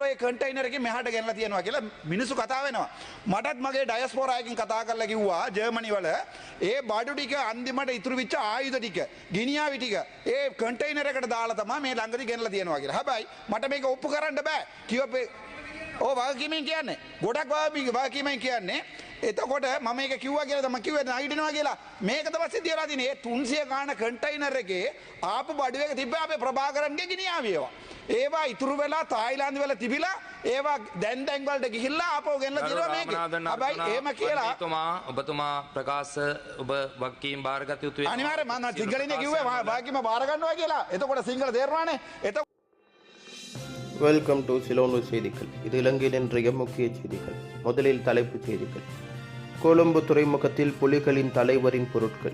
ඔය කටයිනරක මෙහට ගැනල තියෙනවා කියලා මිනිසු කතා වෙනවා. මටත් මගේ ඩයස්පෝරයකින් කතා කරල කිව්වා ජර්මනි වල ඒ බඩු ටික අන්තිමට ඉතුරු විච්ච ආයුධ ටික ගිනියා විටික ඒ කටයිනරකට දාලා තමා මේ ළඟදි ගෙනලා තියෙනවා කියලා. හැබැයි මට මේක ඔප්පු කරන්න බෑ. කිව්ව ඕ වගකීමෙන් කියන්නේ ගොඩක් වගකීමෙන් කියන්නේ එතකොට මම එක කිව්වා කියලා තම කිව්වේ නැගිටිනවා කියලා මේක තමයි සිද්ධ වෙලා තියෙන්නේ. ඒ 300 ගාන කන්ටයිනර් එකේ ආපු බඩු එක තිබ්බ අපේ ප්‍රභාකරන්ගේ ගිනියාවියවා. ඒවා ඉතුරු වෙලා තායිලන්ත වල තිබිලා ඒවා දැන් දැන් වලට ගිහිල්ලා ආපහු ගෙනලා දිනවා මේක. හැබැයි එහෙම කියලා ඔබතුමා ඔබතුමා ප්‍රකාශ ඔබ වක්කීම් භාරගත යුතු වෙනවා. අනිවාර්යෙන් මම සිංහලෙන් කිව්වේ වාක්‍යම බාර ගන්නවා කියලා. එතකොට සිංහල තේරෙනවානේ. வெல்கம் டு சிலோனு செய்திகள். இது இலங்கையில் இன்றைய முக்கிய செய்திகள். முதலில் தலைப்புச் செய்திகள். கொழும்பு துறைமுகத்தில் புலிகளின் தலைவரின் பொருட்கள்.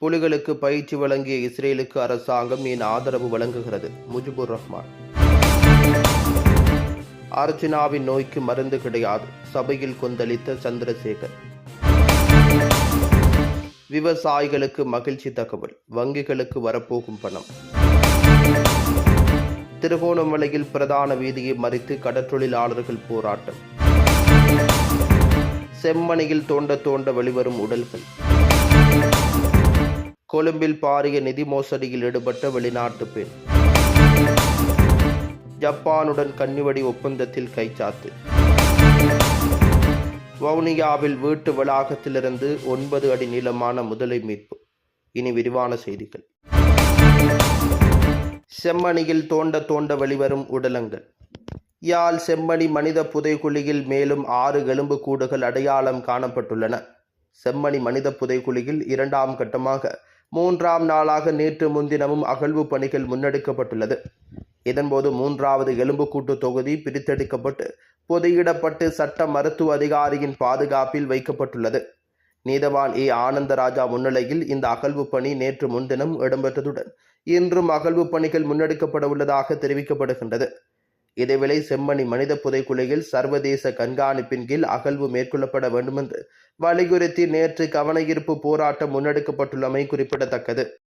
புலிகளுக்கு பயிற்சி வழங்கிய இஸ்ரேலுக்கு அரசாங்கம் என் ஆதரவு வழங்குகிறது? முஜிபுர் ரஹ்மான். அர்ச்சனாவின் நோய்க்கு மருந்து கிடையாது. சபையில் கொந்தளித்த சந்திரசேகர். விவசாயிகளுக்கு மகிழ்ச்சி தகவல். வங்கிகளுக்கு வரப்போகும் பணம். திருகோணமலையில் பிரதான வீதியை மறித்து கடற்றொழிலாளர்கள் போராட்டம். செம்மணியில் தோண்ட தோண்ட வெளிவரும் உடல்கள். கொழும்பில் பாரிய நிதி மோசடியில் ஈடுபட்ட வெளிநாட்டு பெண். ஜப்பானுடன் கன்னிவடி ஒப்பந்தத்தில் கைச்சாத்து. வவுனியாவில் வீட்டு வளாகத்திலிருந்து ஒன்பது அடி நீளமான முதலை மீட்பு. இனி விரிவான செய்திகள். செம்மணியில் தோண்ட தோண்ட வெளிவரும் உடலங்கள். யாழ் செம்மணி மனித புதைகுழியில் மேலும் ஆறு எலும்பு கூடுகள் அடையாளம் காணப்பட்டுள்ளன. செம்மணி மனித புதைக்குழியில் இரண்டாம் கட்டமாக மூன்றாம் நாளாக நேற்று முன்தினமும் அகழ்வு பணிகள் முன்னெடுக்கப்பட்டுள்ளது. இதன்போது மூன்றாவது எலும்புக்கூட்டு தொகுதி பிரித்தெடுக்கப்பட்டு பொதியிடப்பட்டு சட்ட மருத்துவ அதிகாரியின் பாதுகாப்பில் வைக்கப்பட்டுள்ளது. நீதவான் ஏ. ஆனந்தராஜா முன்னிலையில் இந்த அகழ்வு பணி நேற்று முன்தினம் இடம்பெற்றதுடன் இன்றும் அகழ்வு பணிகள் முன்னெடுக்கப்பட உள்ளதாக தெரிவிக்கப்படுகின்றது. இதேவேளை செம்மணி மனித புதைக்குலையில் சர்வதேச கண்காணிப்பின் கீழ் அகழ்வு மேற்கொள்ளப்பட வேண்டுமென்று வலியுறுத்தி நேற்று கவனஈர்ப்பு போராட்டம் முன்னெடுக்கப்பட்டுள்ளமை குறிப்பிடத்தக்கது.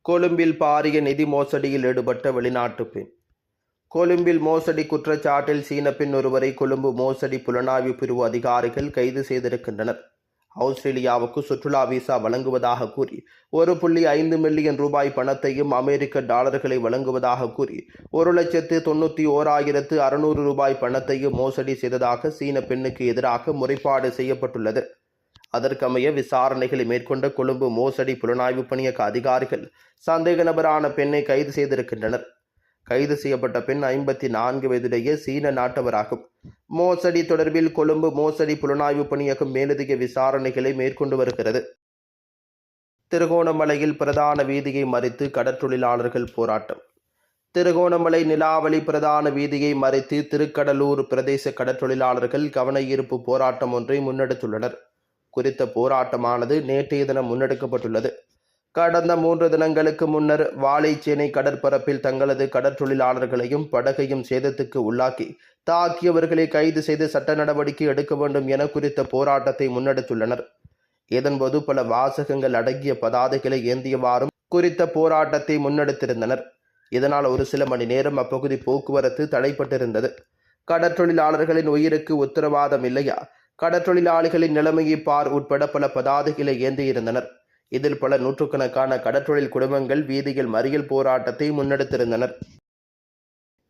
கொழும்பில் பாரிய நிதி மோசடியில் ஈடுபட்ட வெளிநாட்டு பெண். கொழும்பில் மோசடி குற்றச்சாட்டில் சீன பெண் ஒருவரை கொழும்பு மோசடி புலனாய்வு பிரிவு அதிகாரிகள் கைது செய்திருக்கின்றனர். ஆஸ்திரேலியாவுக்கு சுற்றுலா விசா வழங்குவதாக கூறி ஒரு புள்ளி ஐந்து மில்லியன் ரூபாய் பணத்தையும் அமெரிக்க டாலர்களை வழங்குவதாக கூறி ஒரு லட்சத்து தொண்ணூற்றி ஓராயிரத்து அறுநூறு ரூபாய் பணத்தையும் மோசடி செய்ததாக சீன பெண்ணுக்கு எதிராக முறைப்பாடு செய்யப்பட்டுள்ளது. அதற்கமைய விசாரணைகளை மேற்கொண்ட கொழும்பு மோசடி புலனாய்வு பணியக அதிகாரிகள் சந்தேக நபரான பெண்ணை கைது செய்திருக்கின்றனர். கைது செய்யப்பட்ட பெண் ஐம்பத்தி நான்கு வயதுடைய சீன நாட்டவராகும். மோசடி தொடர்பில் கொழும்பு மோசடி புலனாய்வு பணியகம் மேலதிக விசாரணைகளை மேற்கொண்டு வருகிறது. திருகோணமலையில் பிரதான வீதியை மறித்து கடற்றொழிலாளர்கள் போராட்டம். திருகோணமலை நிலாவளி பிரதான வீதியை மறைத்து திருக்கடலூர் பிரதேச கடற்றொழிலாளர்கள் கவன ஈர்ப்பு போராட்டம் ஒன்றை முன்னெடுத்துள்ளனர். குறித்த போராட்டமானது நேற்றைய தினம் முன்னெடுக்கப்பட்டுள்ளது. கடந்த மூன்று தினங்களுக்கு முன்னர் வாழைச்சேனை கடற்பரப்பில் தங்களது கடற்றொழிலாளர்களையும் படகையும் சேதத்துக்கு உள்ளாக்கி தாக்கியவர்களை கைது செய்து சட்ட நடவடிக்கை எடுக்க வேண்டும் என குறித்த போராட்டத்தை முன்னெடுத்துள்ளனர். இதன்போது பல வாசகங்கள் அடங்கிய பதாதைகளை ஏந்தியவாறும் குறித்த போராட்டத்தை முன்னெடுத்திருந்தனர். இதனால் ஒரு சில மணி நேரம் அப்பகுதி போக்குவரத்து தடைப்பட்டிருந்தது. கடற்றொழிலாளர்களின் உயிருக்கு உத்தரவாதம் இல்லையா? கடற்றொழிலாளிகளின் நிலைமையை பார் உட்பட பல பதாதைகளை ஏந்தியிருந்தனர். இதில் பல நூற்றுக்கணக்கான கடற்றொழில் குடும்பங்கள் வீதியில் மறியல் போராட்டத்தை முன்னெடுத்திருந்தனர்.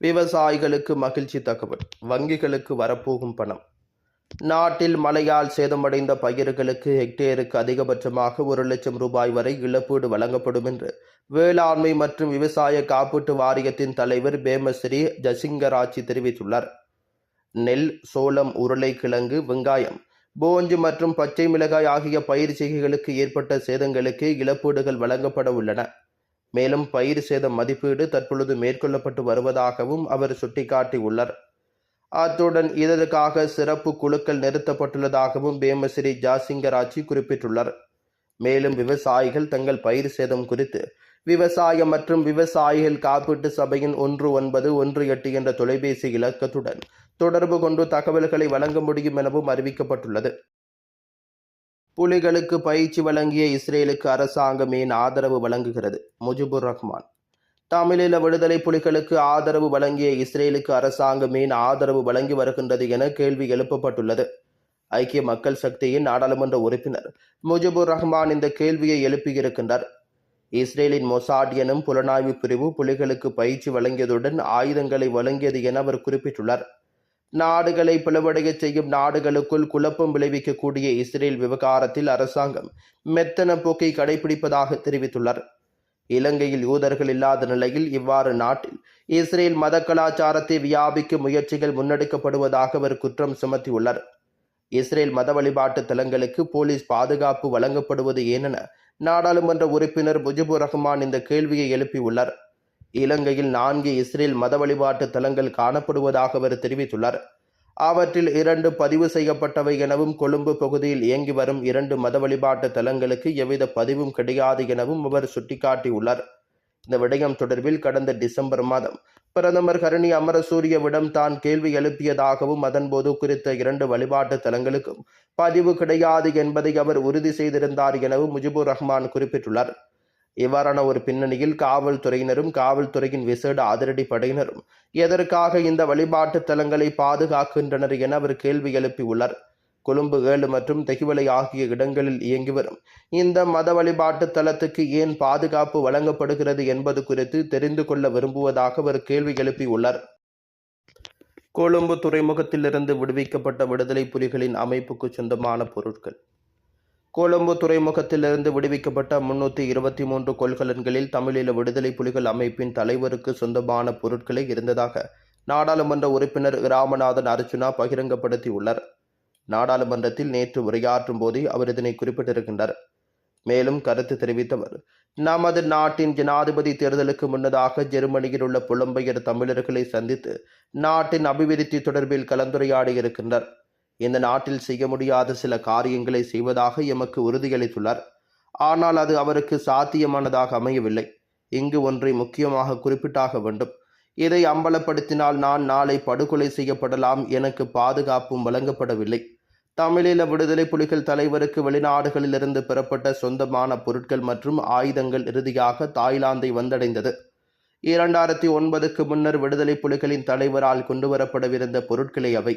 விவசாயிகளுக்கு மகிழ்ச்சி தகவல். வங்கிகளுக்கு வரப்போகும் பணம். நாட்டில் மழையால் சேதமடைந்த பயிர்களுக்கு ஹெக்டேருக்கு அதிகபட்சமாக ஒரு லட்சம் ரூபாய் வரை இழப்பீடு வழங்கப்படும் என்று வேளாண்மை மற்றும் விவசாய காப்பீட்டு வாரியத்தின் தலைவர் பேமஸ்ரீ ஜசிங்கராட்சி தெரிவித்துள்ளார். நெல் சோளம் உருளைக்கிழங்கு வெங்காயம் போஞ்சு மற்றும் பச்சை மிளகாய் ஆகிய பயிர் செய்கைகளுக்கு ஏற்பட்ட சேதங்களுக்கு இழப்பீடுகள் வழங்கப்பட உள்ளன. மேலும் பயிர் சேத மதிப்பீடு தற்பொழுது மேற்கொள்ளப்பட்டு வருவதாகவும் அவர் சுட்டிக்காட்டியுள்ளார் அத்துடன் இதற்காக சிறப்பு குழுக்கள் நிறுத்தப்பட்டுள்ளதாகவும் பேமஸ்ரீ ஜாசிங்கராஜி குறிப்பிட்டுள்ளார். மேலும் விவசாயிகள் தங்கள் பயிர் சேதம் குறித்து விவசாயம் மற்றும் விவசாயிகள் காப்பீட்டு சபையின் ஒன்று ஒன்பது ஒன்று எட்டு என்ற தொலைபேசி இலக்கத்துடன் தொடர்பு கொண்டு தகவல்களை வழங்க முடியும் எனவும் அறிவிக்கப்பட்டுள்ளது. புலிகளுக்கு பயிற்சி வழங்கிய இஸ்ரேலுக்கு அரசாங்கம் ஏன் ஆதரவு வழங்குகிறது. முஜிபுர் ரஹ்மான். தமிழீழ விடுதலை புலிகளுக்கு ஆதரவு வழங்கிய இஸ்ரேலுக்கு அரசாங்கம் ஏன் ஆதரவு வழங்கி வருகின்றது என கேள்வி எழுப்பப்பட்டுள்ளது. ஐக்கிய மக்கள் சக்தியின் நாடாளுமன்ற உறுப்பினர் முஜிபுர் ரஹ்மான் இந்த கேள்வியை எழுப்பியிருக்கின்றார். இஸ்ரேலின் மொசாட் எனும் புலனாய்வு பிரிவு புலிகளுக்கு பயிற்சி வழங்கியதுடன் ஆயுதங்களை வழங்கியது என அவர் குறிப்பிட்டுள்ளார். நாடுகளை பிளவடைய செய்யும் நாடுகளுக்குள் குழப்பம் விளைவிக்கக்கூடிய இஸ்ரேல் விவகாரத்தில் அரசாங்கம் மெத்தன போக்கை கடைபிடிப்பதாக தெரிவித்துள்ளார் இலங்கையில் யூதர்கள் இல்லாத நிலையில் இவ்வாறு நாட்டில் இஸ்ரேல் மத கலாச்சாரத்தை வியாபிக்கும் முயற்சிகள் முன்னெடுக்கப்படுவதாக அவர் குற்றம் சுமத்தியுள்ளார். இஸ்ரேல் மத வழிபாட்டு தலங்களுக்கு போலீஸ் பாதுகாப்பு வழங்கப்படுவது ஏனென நாடாளுமன்ற உறுப்பினர் முஜிபுர் ரஹ்மான் இந்த கேள்வியை எழுப்பியுள்ளார். இலங்கையில் நான்கு இஸ்ரேல் மத வழிபாட்டு தலங்கள் காணப்படுவதாக அவர் தெரிவித்துள்ளார். அவற்றில் இரண்டு பதிவு செய்யப்பட்டவை எனவும் கொழும்பு பகுதியில் இயங்கி வரும் இரண்டு மத வழிபாட்டு தலங்களுக்கு எவ்வித பதிவும் கிடையாது எனவும் அவர் சுட்டிக்காட்டியுள்ளார். இந்த விடயம் தொடர்பில் கடந்த டிசம்பர் மாதம் பிரதமர் கருணி அமரசூரியவிடம் தான் கேள்வி எழுப்பியதாகவும் அதன்போது குறித்த இரண்டு வழிபாட்டு தலங்களுக்கும் பதிவு கிடையாது என்பதை அவர் உறுதி செய்திருந்தார் எனவும் முஜிபுர் ரஹ்மான் குறிப்பிட்டுள்ளார். இவ்வாறான ஒரு பின்னணியில் காவல்துறையினரும் காவல்துறையின் விசேட அதிரடி படையினரும் எதற்காக இந்த வழிபாட்டு தலங்களை பாதுகாக்கின்றனர் என அவர் கேள்வி எழுப்பியுள்ளார் கொழும்பு ஏழு மற்றும் தெகிவலை ஆகிய இடங்களில் இயங்கி வரும் இந்த மத வழிபாட்டு தலத்துக்கு ஏன் பாதுகாப்பு வழங்கப்படுகிறது என்பது குறித்து தெரிந்து கொள்ள விரும்புவதாக அவர் கேள்வி எழுப்பியுள்ளார் கொழும்பு துறைமுகத்திலிருந்து விடுவிக்கப்பட்ட விடுதலை புலிகளின் அமைப்புக்கு சொந்தமான பொருட்கள். கொழும்பு துறைமுகத்திலிருந்து விடுவிக்கப்பட்ட முன்னூற்றி இருபத்தி மூன்று கொள்கலன்களில் தமிழீழ விடுதலை புலிகள் அமைப்பின் தலைவருக்கு சொந்தமான பொருட்களை இருந்ததாக நாடாளுமன்ற உறுப்பினர் ராமநாதன் அர்ச்சுனா பகிரங்கப்படுத்தியுள்ளார். நாடாளுமன்றத்தில் நேற்று உரையாற்றும் போதே அவர் இதனை குறிப்பிட்டிருக்கின்றார். மேலும் கருத்து தெரிவித்தவர் நமது நாட்டின் ஜனாதிபதி தேர்தலுக்கு முன்னதாக ஜெர்மனியில் உள்ள புலம்பெயர் தமிழர்களை சந்தித்து நாட்டின் அபிவிருத்தி தொடர்பில் கலந்துரையாடியிருக்கின்றார். இந்த நாட்டில் செய்ய முடியாத சில காரியங்களை செய்வதாக எமக்கு உறுதியளித்துள்ளார். ஆனால் அது அவருக்கு சாத்தியமானதாக அமையவில்லை. இங்கு ஒன்றை முக்கியமாக குறிப்பிட்டாக வேண்டும். இதை அம்பலப்படுத்தினால் நான் நாளை படுகொலை செய்யப்படலாம் எனக்கு பாதுகாப்பும் வழங்கப்படவில்லை. தமிழீழ விடுதலை புலிகள் தலைவருக்கு வெளிநாடுகளிலிருந்து பெறப்பட்ட சொந்தமான பொருட்கள் மற்றும் ஆயுதங்கள் இறுதியாக தாய்லாந்தை வந்தடைந்தது. இரண்டாயிரத்தி ஒன்பதுக்கு முன்னர் விடுதலை புலிகளின் தலைவரால் கொண்டுவரப்படவிருந்த பொருட்களே அவை.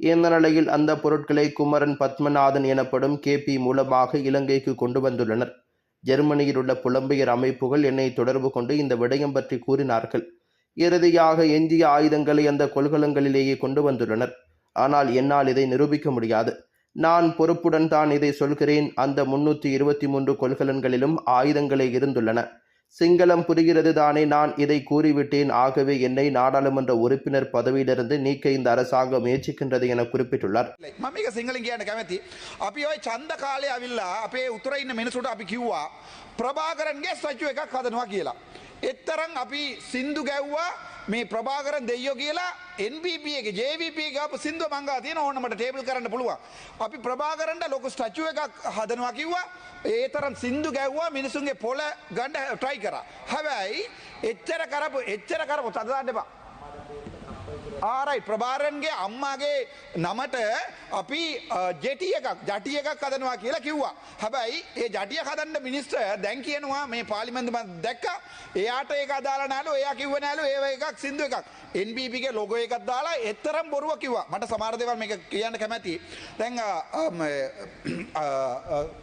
இந்த நிலையில் அந்த பொருட்களை குமரன் பத்மநாதன் எனப்படும் கேபி மூலமாக இலங்கைக்கு கொண்டு வந்துள்ளனர். ஜெர்மனியில் உள்ள புலம்பெயர் அமைப்புகள் என்னை தொடர்பு கொண்டு இந்த விடயம் பற்றி கூறினார்கள். இறுதியாக எஞ்சிய ஆயுதங்களை அந்த கொள்கலங்களிலேயே கொண்டு வந்துள்ளனர். ஆனால் என்னால் இதை நிரூபிக்க முடியாது. நான் பொறுப்புடன் தான் இதை சொல்கிறேன். அந்த முன்னூற்றி இருபத்தி மூன்று கொள்கலன்களிலும் ஆயுதங்களே இருந்துள்ளன. சிங்களம் புரிகிறது தானே நான் இதை கூறிவிட்டேன் ஆகவே என்னை நாடாளுமன்ற உறுப்பினர் பதவியிலிருந்து நீக்க இந்த அரசாங்கம் முயற்சிக்கின்றது என குறிப்பிட்டுள்ளார் මම මේක සිංහලින් කියන්න කැමති. අපි ඔය චන්ද කාලය ඇවිල්ලා අපේ උතර ඉන්න මිනිසුට අපි කිව්වා ප්‍රභාකරන්ගේ ස්ටච්චු එකක් හදනවා කියලා. එත්තරම් අපි සින්දු ගැව්වා මේ ප්‍රභාකරන් දෙයෝ කියලා NPP එක JVP ගාප සිින්දුව මංගා තියෙන ඕනමට ටේබල් කරන්න පුළුවන්. අපි ප්‍රභාකරන්ට ලොක ස්ටච්චුව එකක් හදනවා කිව්වා ඒ තරම් සිින්දු ගැව්වා මිනිසුන්ගේ පොල ගණ්ඩ ට්‍රයි කර. හැබැයි එච්චර කරපු එච්චර කරපු තදදාන්න එපා. ආරයි ප්‍රභාරන්ගේ අම්මාගේ නමට අපි ජෙටිය එකක් ජටිය එකක් කදනවා කියලා කිව්වා. හැබැයි ඒ ජටිය කදන්න මිනිස්ට දැන් කියනවා මේ පාලිමඳම දැක්ක එයාට ඒ අදාලා නෑලු එයා කිව්ව නෑලු ඒ එකක් සිින්දු එකක් එන්බිගේ ලොගෝ එකක් දාලා එත්තරම් බොරුව කිව්වා මට සමාර්දවල් මේ කියන්න කැමැති. දැන්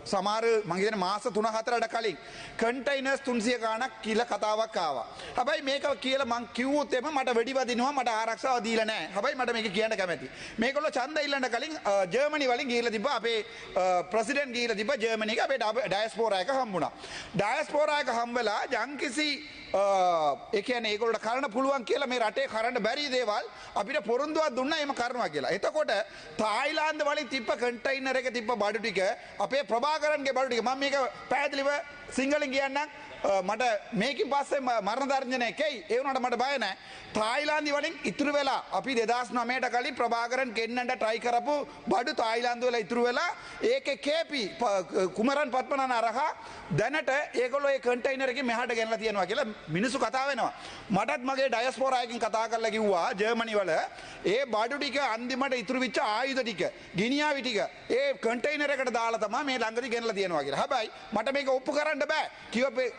සමාර මගේ මාස තුන හතරට කලින් කටයිනස් තුන්සිය ගානක් කියල කතාවක් ආවා. හැබයි මේක කියල මං කිව්වොත්තෙම මට වැඩිවදිනවා මට ආරක්ෂාව දීල නෑ හබයි මට මේක කියන්න කැමැති මේකොල චන්ද ඉල්ලන්න කලින් ජර්මනි වලින් ගීල තිබ අපේ ප්‍රසිඩන් ගීල තිබ ජර්මනික අපේ ඩයිස්පෝරයක හම්බුණ. ඩයිස්පෝරයක හම්වෙලා ජංකිසි එකන ඒකොලට කරන්න පුළුවන් කියලා මේ රටේ කරන්න බැරි දේවල් අපිට පොරුන්දුවත් දුන්න එම කරනවා කියලා. එතකොට තායිලාන්ද වලින් තිප කටයිනර එක තිබ බඩු ටික අපේ ප්‍රභාකරන්ගේ බඩු ටික ම මේක පැදිලිව සිංහලින් කියන්නම් Uh, මට මේකින් පස්සේ මරණ දර්ජනය එකයි ඒවනට මට බයනෑ තායිලාන්දි වලින් ඉතුරු වෙලා අපි දෙදස් නමයට කලින් ප්‍රභාකරන් කෙන්න්නට ට්‍රයි කරපු බඩු තායිලාන්ද වෙලා ඉතුරු වෙලා ඒක කේපි කුමරන් පත්මන අරහා දැනට ඒකොල කටයිනරක මෙහට ගැල තියෙනවා කියලා මිනිසු කතා වෙනවා. මටත් මගේ ඩයස්පෝරයකින් කතා කරල කිව්වා ජර්මනි වල ඒ බඩු ටික අන්දිමට ඉතුරු විච්ච ආයුධ ටික ගිනියා විටික ඒ කටයිනරකට දාලා තම මේ ළඟදි ගෙනල තියෙනවා කියලා. හැබයි මට මේක ඔප්පු කරන්න බෑ. කිවපේ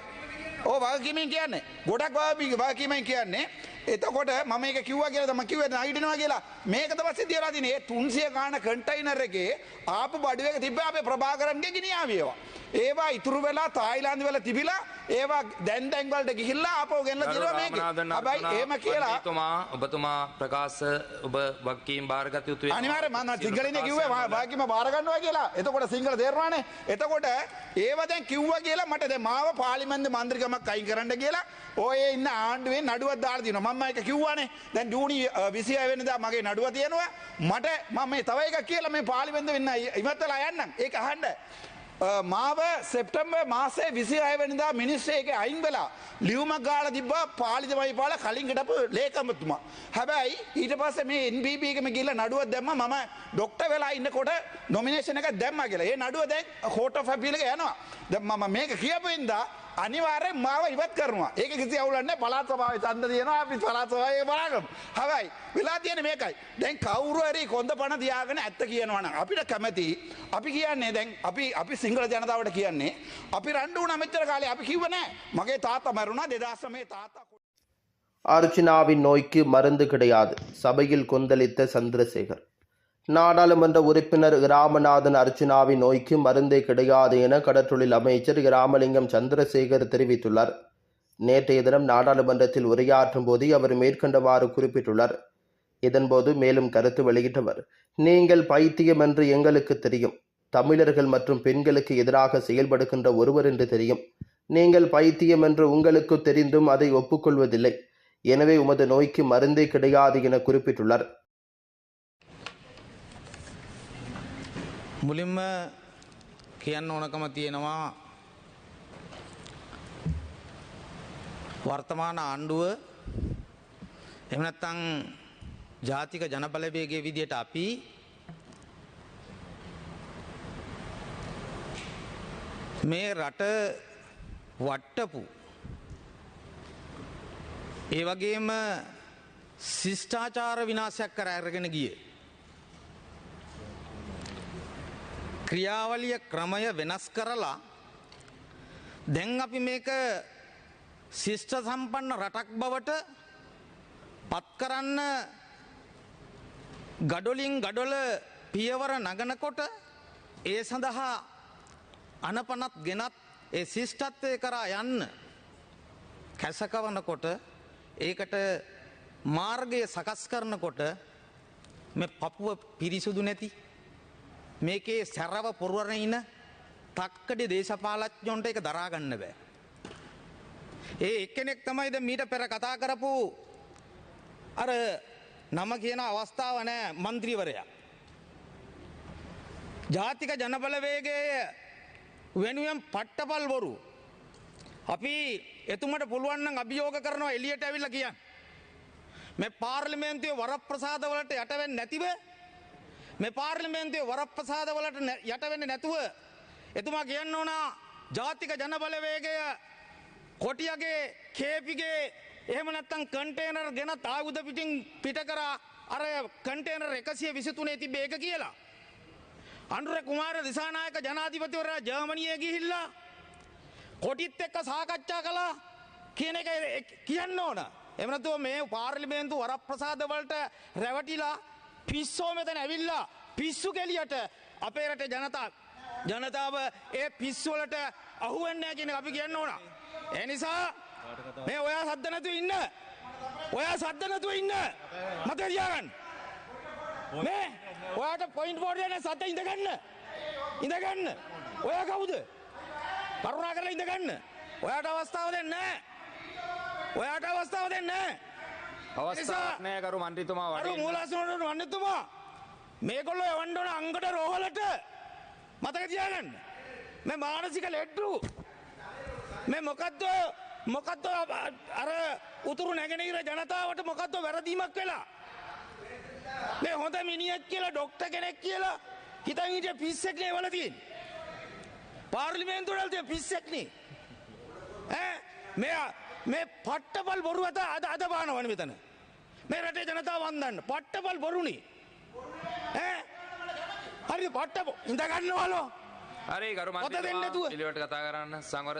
ඕ වගකීමෙන් කියන්නේ. ගොඩක් වගකීමෙන් කියන්නේ එතකොට මම එක කිව්වා කියලා තම කිව්වේ නයිඩනවා කියලා මේක තමයි සිද්ධ වෙලා ඒ 300 ගාන කන්ටයිනර් එකේ ආපු බඩු එක තිබ්බ අපේ ප්‍රභාකරන්ගේ ගිනියාවියවා ඒවා ඉතුරු වෙලා තායිලන්ත වල තිබිලා ඒවා දැන් දැන් වලට ගිහිල්ලා ආපහු ගෙනලා දිනවා මේක හැබැයි එහෙම කියලා වන්දීතුමා ඔබතුමා ප්‍රකාශ ඔබ වක්කීම් භාරගත යුතු වෙනවා. අනිවාර්යෙන් මම සිංහලෙන් කිව්වේ. වාක්‍යම බාර ගන්නවා කියලා. එතකොට සිංහල තේරෙනවානේ. එතකොට ඒව දැන් කිව්වා කියලා මට දැන් මාව පාර්ලිමේන්තු මන්ත්‍රීකමක් අයින් කරන්න කියලා ඔය ඉන්න ආණ්ඩුවේ නඩුවක් දාලා දිනවා. මම ඒක කිව්වානේ. දැන් ජූනි 26 වෙනිදා මගේ නඩුව තියෙනවා. මට මම මේ තව එකක් කියලා මේ පාර්ලිමේන්තුවෙ ඉන්න ඉවත්ලා යන්නම්. ඒක අහන්න. අ, මාව සෙප්ටම්බර් මාසේ විසිහය වෙනිදා මිනිස්සේක අයින් වෙලා ලියුමක් ගාල තිබ්බ පාලිතමයි පාල කලින් හිටපු ලේකමතුමා. හැබැයි ඊට පස්සේ මේ NBB එකම ගිහිල්ලා නඩුවක් දැම්ම මම ඩොක්ටර් වෙලා ඉන්නකොට නොමිනේෂන් එකක් දැම්මා කියලා. ඒ නඩුව දැන් කෝට් ඔෆ් අපීල් එක යනවා. දැන් මම මේක කියපු ඉඳා අනිවාර්යෙන් මාව ඉවත් කරනවා. ඒක කිසි අවුලක් නැහැ. පළාත් සභාවේ ඡන්ද තියෙනවා. අපි පළාත් සභාවේ බලාගමු. හැබැයි වෙලා තියෙන්නේ මේකයි. දැන් කවුරු හරි කොන්ද පණ තියාගෙන ඇත්ත කියනවා නම් අපිට කැමති අපි කියන්නේ දැන් අපි අපි සිංහල ජනතාවට කියන්නේ අපි රණ්ඩු වුණා මෙච්චර කාලේ අපි කිව්ව නෑ. මගේ තාත්තා මැරුණා 2009 තාත්තා அர்ஜுனாவின் நோய்க்கு மருந்து கிடையாது சபையில் கொந்தளித்த சந்திரசேகர் நாடாளுமன்ற உறுப்பினர் ராமநாதன் அர்ச்சனாவின் நோய்க்கு மருந்தே கிடையாது என கடற்றொழில் அமைச்சர் ராமலிங்கம் சந்திரசேகர் தெரிவித்துள்ளார். நேற்றைய தினம் நாடாளுமன்றத்தில் உரையாற்றும் போதே அவர் மேற்கண்டவாறு குறிப்பிட்டுள்ளார். இதன்போது மேலும் கருத்து வெளியிட்டவர் நீங்கள் பைத்தியம் என்று எங்களுக்கு தெரியும். தமிழர்கள் மற்றும் பெண்களுக்கு எதிராக செயல்படுகின்ற ஒருவர் என்று தெரியும். நீங்கள் பைத்தியம் என்று உங்களுக்கு தெரிந்தும் அதை ஒப்புக்கொள்வதில்லை. எனவே உமது நோய்க்கு மருந்தே கிடையாது என குறிப்பிட்டுள்ளார். මුලින්ම කියන්න ඕනකම තියෙනවා වර්තමාන ආණ්ඩුව එමනත්තං ජාතික ජනබලවේගේ විදියට අපි මේ රට වට්ටපු ඒ වගේම ශිෂ්ඨාචාර විනාශයක් කර ඇරගෙන ගිය. ක්‍රියාවලිය ක්‍රමය වෙනස් කරලා දැන් අපි මේක ශිෂ්ඨ සම්පන්න රටක් බවට පත් කරන්න ගඩොලින් ගඩොල පියවර නගනකොට ඒ සඳහා අනපනත් ගෙනත් ඒ ශිෂ්ඨත්වය කරා යන්න කැසකවනකොට ඒකට මාර්ගය සකස් කරනකොට මේ පපුුව පිරිසුදු නැති මේකේ සැරව පුරුවරණ ඉන්න තක්කඩි දේශපාලච්ඥොන්ට එක දරාගන්න බෑ. ඒ එක්කෙනෙක් තමයිද මීට පෙර කතා කරපු අර නම කියන අවස්ථාව නෑ මන්ත්‍රීවරයා. ජාතික ජනබලවේගය වෙනුවෙන් පට්ටපල් බොරු. අපි එතුමට පුළුවන්න අභියෝග කරනවා එලියට ඇවිල්ල කියන්න. මේ පාර්ලිමේන්තුවේ වරප්‍රසාදවලට යටවෙන් නැතිව මේ පාර්ලිමේන්තුවේ වරප්‍රසාදවලට නැ- යටවෙන්න නැතුව එතුමා කියන්න ඕනා ජාතික ජනබලවේගය කොටියගේ කේපිගේ එහෙම නැත්තං කන්ටේනර් ගෙන තාගුද පිටින් පිට කරා අර කන්ටේනර් එකසිය විසිතුනේ තිබ ඒක කියලා. අනුර කුමාර දිසානායක ජනාධිපතිවරයා ජර්මණිය ගිහිල්ලා කොටිත් එක්ක සාකච්ඡා කලා කියන එක එ- කියන්න ඕන. එමනතුව මේ පාර්ලිමේන්තු වරප්‍රසාදවලට රැවටිලා පිස්සෝ මෙතන ඇවිල්ලා පිස්සු කෙලියට අපේ රට ජනතා ජනතාව ඒ පිස්සුවලට අහුවෙන්න කියන අපි කියන්න ඕන. එනිසා මේ ඔයා සද්ධනතු ඉන්න. ඔයා සද්ධනතුව ඉන්න. මත තියාගන්න. මේ ඔයාට පොයින්ට පෝඩියන සත ඉඳගන්න. ඉඳගන්න. ඔය කවුද? කරුණා කරලා ඉඳගන්න. ඔයාට අවස්ථාව දෙන්න ඔයාට අවස්ථාව දෙන්න අවස්ථාවක් නෑ කරු මන්ත්‍රීතුමා අරු. මූලාසනට වන්නතුමා මේකොල්ල එවන්ඩෝන අංගට රෝහලට! මතක තියාගන්න. මේ මානසික ලෙඩ්ඩු! මේ මොකක්ද මොකක්ද අර උතුරු නැගෙනහිර ජනතාවට මොකක්ද වැරදීමක් වෙලා? මේ හොඳ මිනිියත් කියලා ඩොක්ට කෙනෙක් කියලා හිතන් හිට පිස්සෙක්නේ වලතින් පාර්ලිමේන්තුවලතිය පිස්සෙක්නේ මෙ මේ පට්ටපල් බොරු ඇත අද අද බානවන මෙතන මේ රටේ ජනතාව වන්දන්න. පට්ටපල් බොරුණි. හරි පට්ට ඉඳගන්නවලෝ හරි කරු පොත දෙන්න නැතුව. පිළිවෙලට කතා කරන්න සංවර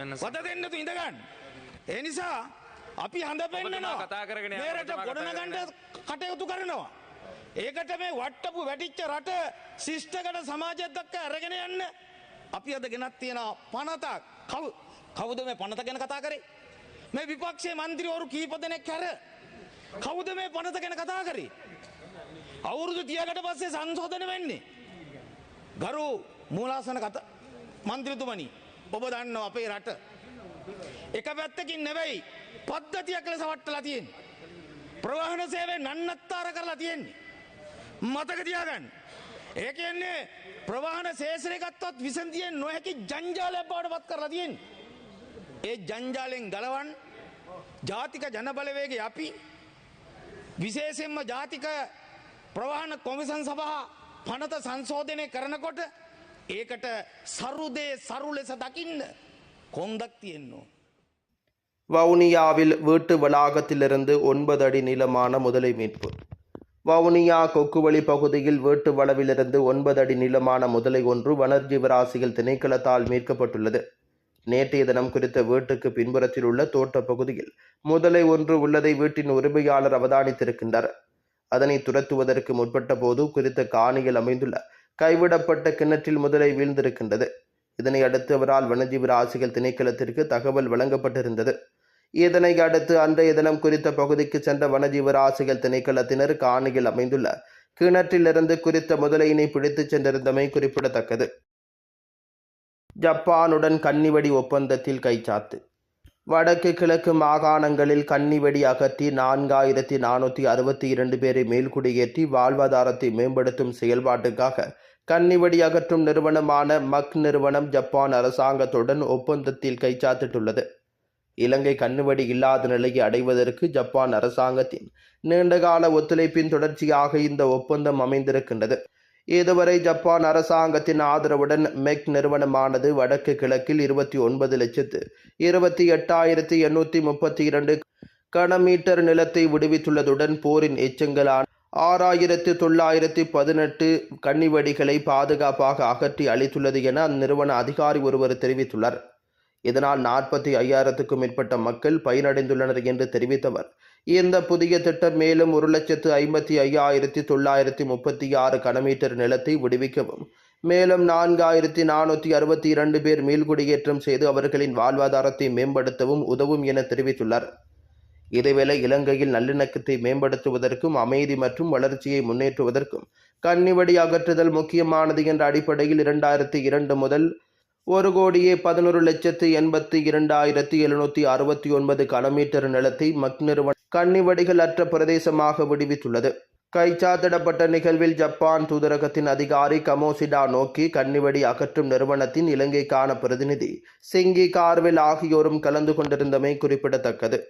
එන්න වද දෙන්නතු ඉඳගන්න. ඒ නිසා අපි හඳ පෙන්න්නනවා කතා කරගෙන යන්න, මේරට ඔබතුමා කතා ගොඩනගන්ඩ කටයුතු කරනවා. ඒකට මේ වට්ටපු වැටිච්ච රට ශිෂ්ටකට සමාජත් දක්ක අරගෙන යන්න. අපි අද ගෙනත් තියෙන පනතක් කව් කවුද මේ පනත ගැන කතා කරේ? මේ විපක්ෂේ මන්ත්‍රීවරු කීප දෙනෙක් හැර කවුද මේ පනත ගැන කතා කරේ? අවුරුදු තියකට පස්සේ සංශෝධන වෙන්නේ. ගරු මූලාසන කත මන්ත්‍රතුමනි ඔබ දන්න අපේ රට. එක පැත්තකින් නෙවෙයි පද්ධතියක් ලෙස වට්ටලා තියෙන් ප්‍රවාහන සේවය නන්නත්තාර කරලා තියෙන්නේ. මතක තියාගන්න. ඒ කියන්නේ ප්‍රවාහන ශේෂණය ගත්තොත් විසඳියෙන් නොහැකි ජංජාලයක් බවට පත් කරලා තියෙන්නේ. ඒ ජංජාලෙන් ගලවන් ජාතික ජනබලවේග අපි විශේෂෙන්ම ජාතික ප්‍රවාහන කොමිසන් සභහා පනත සංශෝධනය කරනකොට ඒකට සරුදේ සරු ලෙස දකින්න කොන්දක් තියෙන්නවා. வவுனியாவில் வீட்டு வளாகத்திலிருந்து ஒன்பது அடி நீளமான முதலை மீட்பு வவுனியா கொக்குவழி பகுதியில் வீட்டு வளவிலிருந்து ஒன்பது அடி நீளமான முதலை ஒன்று வனஜீவராசிகள் திணைக்களத்தால் மீட்கப்பட்டுள்ளது நேற்றைய தினம் குறித்த வீட்டுக்கு பின்புறத்தில் உள்ள தோட்ட பகுதியில் முதலை ஒன்று உள்ளதை வீட்டின் உரிமையாளர் அவதானித்திருக்கின்றார். அதனை துரத்துவதற்கு முற்பட்ட போது குறித்த காணியில் அமைந்துள்ள கைவிடப்பட்ட கிணற்றில் முதலை வீழ்ந்திருக்கின்றது. இதனை அடுத்து அவரால் வனஜீவராசிகள் திணைக்களத்திற்கு தகவல் வழங்கப்பட்டிருந்தது. இதனை அடுத்து அன்றைய தினம் குறித்த பகுதிக்கு சென்ற வனஜீவராசிகள் திணைக்களத்தினர் காணியில் அமைந்துள்ள கிணற்றிலிருந்து குறித்த முதலையினை பிடித்துச் சென்றிருந்தமை குறிப்பிடத்தக்கது. ஜப்பானுடன் கன்னிவெடி ஒப்பந்தத்தில் கைச்சாத்து வடக்கு கிழக்கு மாகாணங்களில் கன்னிவெடி அகற்றி நான்காயிரத்தி நானூற்றி அறுபத்தி இரண்டு பேரை மேல்குடியேற்றி வாழ்வாதாரத்தை மேம்படுத்தும் செயல்பாட்டுக்காக கன்னிவெடி அகற்றும் நிறுவனமான மக் நிறுவனம் ஜப்பான் அரசாங்கத்துடன் ஒப்பந்தத்தில் கைச்சாத்திட்டுள்ளது இலங்கை கண்ணுவடி இல்லாத நிலையை அடைவதற்கு ஜப்பான் அரசாங்கத்தின் நீண்டகால ஒத்துழைப்பின் தொடர்ச்சியாக இந்த ஒப்பந்தம் அமைந்திருக்கின்றது. இதுவரை ஜப்பான் அரசாங்கத்தின் ஆதரவுடன் மெக் நிறுவனமானது வடக்கு கிழக்கில் இருபத்தி ஒன்பது லட்சத்து இருபத்தி எட்டாயிரத்தி எண்ணூற்றி முப்பத்தி இரண்டு கனமீட்டர் நிலத்தை விடுவித்துள்ளதுடன் போரின் எச்சங்களான ஆறாயிரத்து தொள்ளாயிரத்தி பதினெட்டு கன்னிவெடிகளை பாதுகாப்பாக அகற்றி அளித்துள்ளது என அந்நிறுவன அதிகாரி ஒருவர் தெரிவித்துள்ளார். இதனால் நாற்பத்தி ஐயாயிரத்துக்கும் மேற்பட்ட மக்கள் பயனடைந்துள்ளனர் என்று தெரிவித்தவர். இந்த புதிய திட்டம் மேலும் ஒரு லட்சத்து ஐம்பத்தி ஐயாயிரத்தி தொள்ளாயிரத்தி முப்பத்தி ஆறு கனமீட்டர் நிலத்தை விடுவிக்கவும். மேலும் நான்காயிரத்தி நானூற்றி அறுபத்தி இரண்டு பேர் மீள்குடியேற்றம் செய்து அவர்களின் வாழ்வாதாரத்தை மேம்படுத்தவும் உதவும் என தெரிவித்துள்ளார். இதேவேளை இலங்கையில் நல்லிணக்கத்தை மேம்படுத்துவதற்கும் அமைதி மற்றும் வளர்ச்சியை முன்னேற்றுவதற்கும் கன்னிவடி அகற்றுதல் முக்கியமானது என்ற அடிப்படையில் இரண்டாயிரத்தி இரண்டு முதல் ஒரு கோடியே பதினொரு லட்சத்து எண்பத்தி இரண்டாயிரத்தி எழுநூற்றி அறுபத்தி ஒன்பது கனமீட்டர் நிலத்தை மக் நிறுவனம் கன்னிவடிகள் அற்ற பிரதேசமாக விடுவித்துள்ளது. கைச்சாத்திடப்பட்ட நிகழ்வில் ஜப்பான் தூதரகத்தின் அதிகாரி கமோசிடா நோக்கி கன்னிவடி அகற்றும் நிறுவனத்தின் இலங்கைக்கான பிரதிநிதி சிங்கி கார்வில் ஆகியோரும் கலந்து கொண்டிருந்தமை குறிப்பிடத்தக்கது.